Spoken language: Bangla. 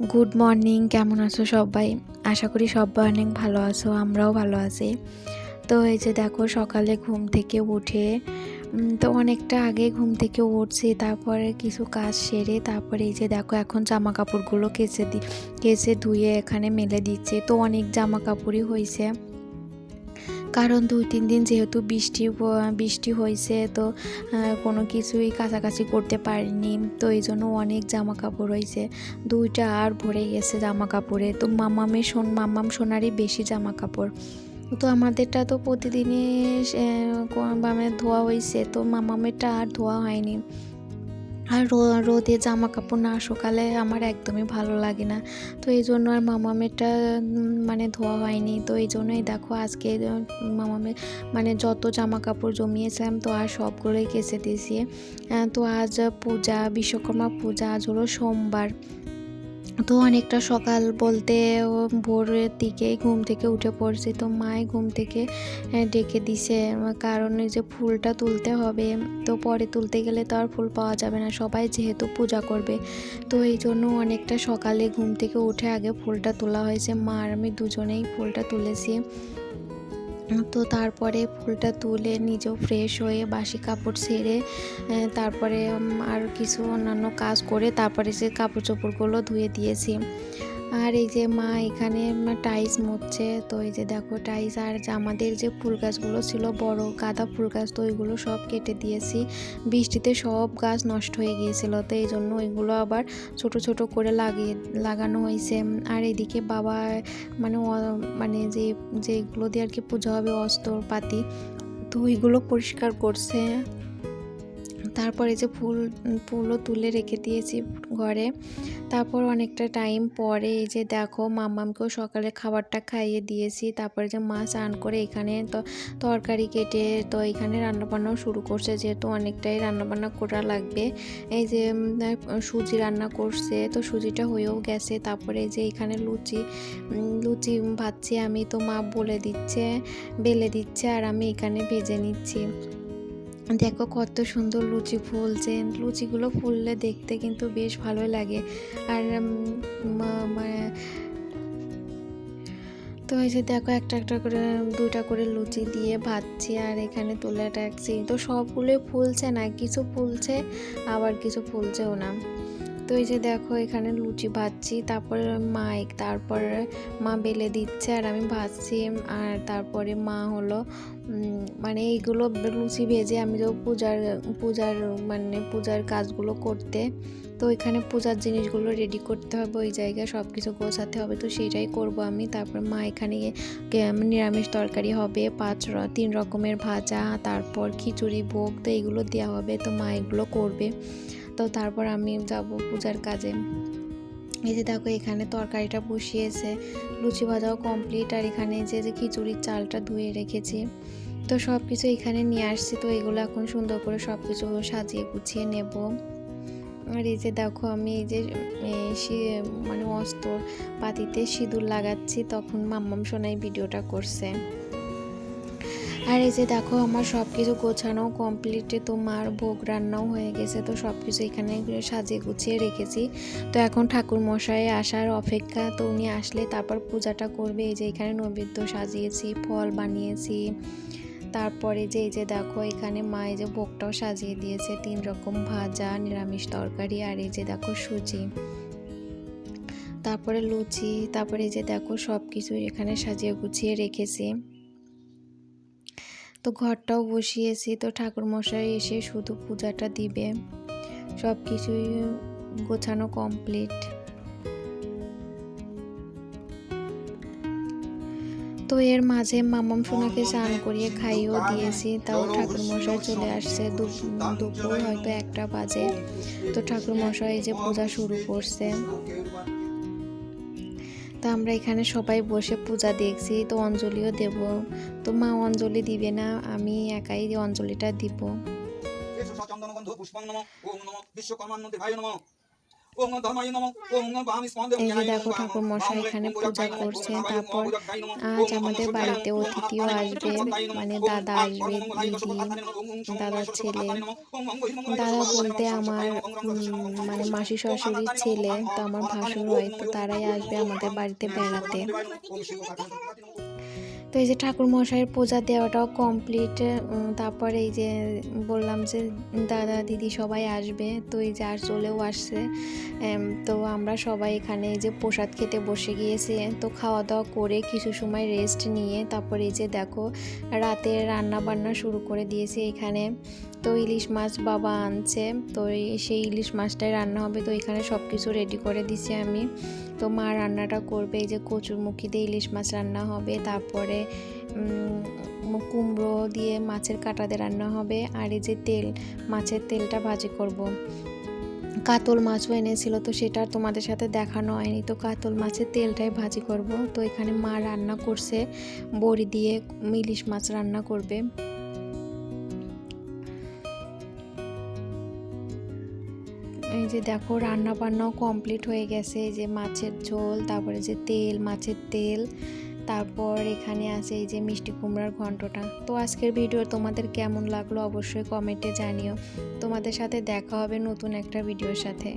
গুড মর্নিং কেমন আছো সবাই? আশা করি সবাই অনেক ভালো আছো, আমরাও ভালো আছি। তো এই যে দেখো, সকালে ঘুম থেকে উঠে তো অনেকটা আগে ঘুম থেকে উঠছি, তারপরে কিছু কাজ সেরে, তারপরে এই যে দেখো, এখন জামা কাপড়গুলো কেচে দি, কেচে ধুয়ে এখানে মেলে দিচ্ছে। তো অনেক জামা কাপড়ই হয়েছে কারণ দুই, তিন দিন যেহেতু বৃষ্টি বৃষ্টি হয়েছে, তো কোনো কিছুই কাছাকাছি করতে পারিনি। তো এই জন্য অনেক জামা কাপড় হয়েছে। দুইটা আর ভরে গেছে জামা কাপড়ে তো মামামের শোন, মামাম সোনারই বেশি জামা কাপড় তো আমাদেরটা তো প্রতিদিনই বামে ধোয়া হয়েছে। তো মামামেরটা আর ধোয়া হয়নি। আর রোদে জামা কাপড় না শুকালে আমার একদমই ভালো লাগে না। তো এই জন্য আর মামামেটা মানে ধোয়া হয়নি। তো এই জন্যই দেখো আজকে মামামে মানে যত জামা কাপড় জমিয়েছিলাম তো আর সবগুলোই কেসে দিয়েছি। তো আজ পূজা, বিশ্বকর্মা পূজা, আজ হলো সোমবার। তো অনেকটা সকাল বলতে ভোরের দিকেই ঘুম থেকে উঠে পড়ছি। তো মাই ঘুম থেকে ডেকে দিছে, কারণ যে ফুলটা তুলতে হবে, তো পরে তুলতে গেলে তো আর ফুল পাওয়া যাবে না, সবাই যেহেতু পূজা করবে। তো এই জন্য অনেকটা সকালে ঘুম থেকে উঠে আগে ফুলটা তোলা হয়েছে। মা আর আমি দুজনেই ফুলটা তুলেছি। তো তারপরে ফুলটা তুলে নিজেও ফ্রেশ হয়ে বাসি কাপড় ছেড়ে তারপরে আর কিছু অন্যান্য কাজ করে তারপরে সে কাপড় চোপড়গুলো ধুয়ে দিয়েছি। আর এই যে মা এখানে টাইস মুছছে, তো এই যে দেখো টাইস আর যে আমাদের যে ফুল গাছগুলো ছিল, বড় গাঁদা ফুল গাছ, তো ওইগুলো সব কেটে দিয়েছি। বৃষ্টিতে সব গাছ নষ্ট হয়ে গিয়েছিল, তো এই জন্য ওইগুলো আবার ছোট ছোট করে লাগিয়ে, লাগানো হয়েছে। আর এদিকে বাবা মানে মানে যে, যেগুলো দিয়ে আর কি পুজো হবে অস্ত্র পাতি তো ওইগুলো পরিষ্কার করছে। তারপরে যে ফুল ফুলও তুলে রেখে দিয়েছি ঘরে। তারপর অনেকটা টাইম পরে এই যে দেখো মাম্মামকেও সকালে খাবারটা খাইয়ে দিয়েছি। তারপরে যে মা স্নান করে এখানে তো তরকারি কেটে তো এখানে রান্নাবান্নাও শুরু করছে। যেহেতু অনেকটাই রান্নাবান্না করা লাগবে। এই যে সুজি রান্না করছে। তো সুজিটা হয়েও গেছে। তারপরে যে এখানে লুচি লুচি ভাজছি আমি। তো মা বলে দিচ্ছে, বেলে দিচ্ছে আর আমি এখানে ভেজে নিচ্ছি। দেখো কত সুন্দর লুচি ফুলছে। লুচিগুলো ফুললে দেখতে কিন্তু বেশ ভালোই লাগে। আর মানে তো এই যে দেখো একটা একটা করে, দুইটা করে লুচি দিয়ে ভাজছি আর এখানে তুলে রাখছি। তো সবগুলোই ফুলছে না, কিছু ফুলছে, আবার কিছু ফুলছেও না। তো এই যে দেখো, এখানে লুচি ভাজছি, তারপরে মা এক- তারপরে মা বেলে দিচ্ছে আর আমি ভাজছি, আর তারপরে মা হলো মানে এইগুলো লুচি ভেজে আমি তো পূজার পূজার মানে পূজার কাজগুলো করতে, তো এখানে পূজার জিনিসগুলো রেডি করতে হবে, ওই জায়গায় সব কিছু গোছাতে হবে, তো সেটাই করব আমি। তারপর মা এখানে নিরামিষ তরকারি হবে, পাঁচ তিন রকমের ভাজা, তারপর খিচুড়ি, ভোগ, তো এগুলো দেওয়া হবে, তো মা এগুলো করবে। তো তারপর আমি যাব পূজার কাজে। এই যে দেখো, এখানে তরকারিটা বসিয়েছে, লুচি ভাজাও কমপ্লিট আর এখানে যে যে খিচুড়ির চালটা ধুয়ে রেখেছি। তো সব কিছু এখানে নিয়ে আসছি, তো এগুলো এখন সুন্দর করে সব কিছু সাজিয়ে গুছিয়ে নেব। আর এই যে দেখো, আমি এই যে মানে অস্ত্র পাতিতে সিঁদুর লাগাচ্ছি, তখন মাম্মাম সোনাই ভিডিওটা করছে। আর এই যে দেখো, আমার সব কিছু গোছানো কমপ্লিট তো মার ভোগ রান্নাও হয়ে গেছে, তো সব কিছু এখানে সাজিয়ে গুছিয়ে রেখেছি। তো এখন ঠাকুর মশাই আসার অপেক্ষা, তো উনি আসলে তারপর পূজাটা করবে। এই যে এখানে নৈবেদ্য সাজিয়েছি, ফল বানিয়েছি। তারপরে যে, এই যে দেখো, এখানে মা এই যে ভোগটাও সাজিয়ে দিয়েছে। তিন রকম ভাজা, নিরামিষ তরকারি আর এই যে দেখো সুজি। তারপরে লুচি, তারপরে এই যে দেখো সব কিছু এখানে সাজিয়ে গুছিয়ে রেখেছি। তো ঘরটাও বসিয়েছি, তো ঠাকুর মশাই এসে শুধু পূজাটা দিবে। সব কিছুই গোছানো কমপ্লিট তো এর মাঝে মামাম সোনাকে চান করিয়ে খাইয়েও দিয়েছি, তাও ঠাকুর মশাই চলে আসছে দুপুর হয়তো একটা বাজে। তো ঠাকুর মশাই যে পূজা শুরু করছে। তো আমরা এখানে সবাই বসে পূজা দেখছি, তো অঞ্জলিও দেব। তো মা অঞ্জলি দিবে না, আমি একাই অঞ্জলিটা দিব। ভাই নম। এই দেখো ঠাকুর মশাই এখানে পূজা করছে তারপর আজ আমাদের বাড়িতে অতিথিও আসবে মানে দাদা আসবে দিদি দাদার ছেলে দাদা বলতে আমার মানে মাসি শাশুড়ির ছেলে তো আমার ভাসুর হয় তো তারাই আসবে আমাদের বাড়িতে বেড়াতে তো এই যে ঠাকুর মশাইয়ের পূজা দেওয়াটাও কমপ্লিট তারপরে এই যে বললাম যে দাদা, দিদি সবাই আসবে, তো এই যে আর চলেও আসছে। তো আমরা সবাই এখানে এই যে প্রসাদ খেতে বসে গিয়েছি, তো খাওয়া দাওয়া করে কিছু সময় রেস্ট নিয়ে তারপরে এই যে দেখো, রাতে রান্না বান্না শুরু করে দিয়েছি এখানে। তো ইলিশ মাছ বাবা আনছে, তো সেই ইলিশ মাছটাই রান্না হবে, তো এখানে সব কিছু রেডি করে দিছি আমি। তো মা রান্নাটা করবে, এই যে কচুরমুখী দিয়ে ইলিশ মাছ রান্না হবে, তারপরে কুমড়ো দিয়ে মাছের কাটা দিয়ে রান্না হবে। আর এই যে তেল, মাছের তেলটা ভাজি করব। কাতল মাছও এনেছিল, তো সেটা তোমাদের সাথে দেখানো হয়নি। তো কাতল মাছের তেলটাই ভাজি করব। তো এখানে মা রান্না করছে, বড়ি দিয়ে ইলিশ মাছ রান্না করবে। এই যে দেখো রান্না বান্নাও কমপ্লিট হয়ে গেছে। এই যে মাছের ঝোল, তারপরে যে তেল, মাছের তেল। তারপর এখানে আছে এই যে মিষ্টি কুমড়ার ঘন্টটা তো আজকের ভিডিও তোমাদের কেমন লাগল অবশ্যই কমেন্টে জানিও। তোমাদের সাথে দেখা হবে নতুন একটা ভিডিওর সাথে।